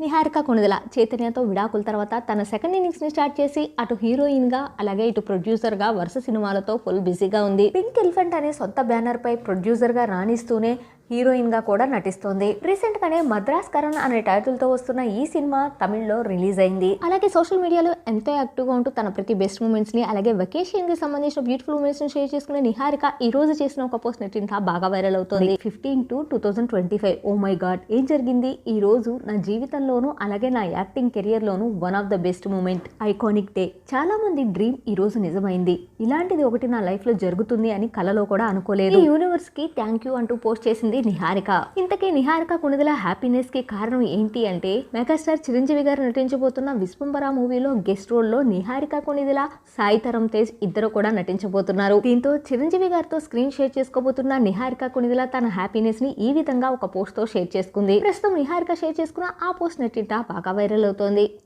నిహారిక కొనుదల చైతన్యతో విడాకుల తర్వాత తన సెకండ్ ఇన్నింగ్స్ని స్టార్ట్ చేసి అటు హీరోయిన్గా అలాగే ఇటు ప్రొడ్యూసర్గా వరుస సినిమాలతో ఫుల్ బిజీగా ఉంది. పింక్ ఎలిఫెంట్ అనే సొంత బ్యానర్ పై ప్రొడ్యూసర్గా రాణిస్తూనే హీరోయిన్గా కూడా నటిస్తోంది. రీసెంట్ గానే మద్రాస్ కరణ్ అనే టైటిల్తో వస్తున్న ఈ సినిమా తమిళ్ళో రిలీజ్ అయింది. అలాగే సోషల్ మీడియాలో ఎంతో యాక్టివ్గా ఉంటూ తన ప్రతి బెస్ట్ మూమెంట్స్ని అలాగే వెకేషన్కి సంబంధించిన బ్యూటిఫుల్ మూమెంట్స్ని షేర్ చేసుకునే నిహారిక ఈ రోజు చేసిన ఒక పోస్ట్ నెట్టింత బాగా వైరల్ అవుతోంది. Fifteen two two thousand twenty five oh my god ఏం జరిగింది? ఈ రోజు నా జీవితంలోనూ అలాగే నా acting career loan one of the best moment. Iconic day. చాలా మంది డ్రీమ్ ఈ రోజు నిజమైంది. ఇలాంటిది ఒకటి నా లైఫ్లో జరుగుతుంది అని కలలో కూడా అనుకోలేదు. ఈ యూనివర్స్కి థ్యాంక్ యూ అంటూ పోస్ట్ చేసింది నిహారిక. ఇంతకీ నిహారిక కొణిదల హ్యాపీనెస్కి కారణం ఏంటి అంటే మెగాస్టార్ చిరంజీవి గారు నటించబోతున్న విశ్వంబర మూవీలో గెస్ట్ రోల్లో నిహారిక కొణిదల సాయి తరం తేజ్ ఇద్దరు కూడా నటించబోతున్నారు. దీంతో చిరంజీవి గారితో స్క్రీన్ షేర్ చేసుకోబోతున్న నిహారిక కొణిదల తన హ్యాపీనెస్ని ఈ విధంగా ఒక పోస్ట్తో షేర్ చేసుకుంది. ప్రస్తుతం నిహారిక షేర్ చేసుకున్న ఆ పోస్ట్ నెట్టింట బాగా వైరల్ అవుతోంది.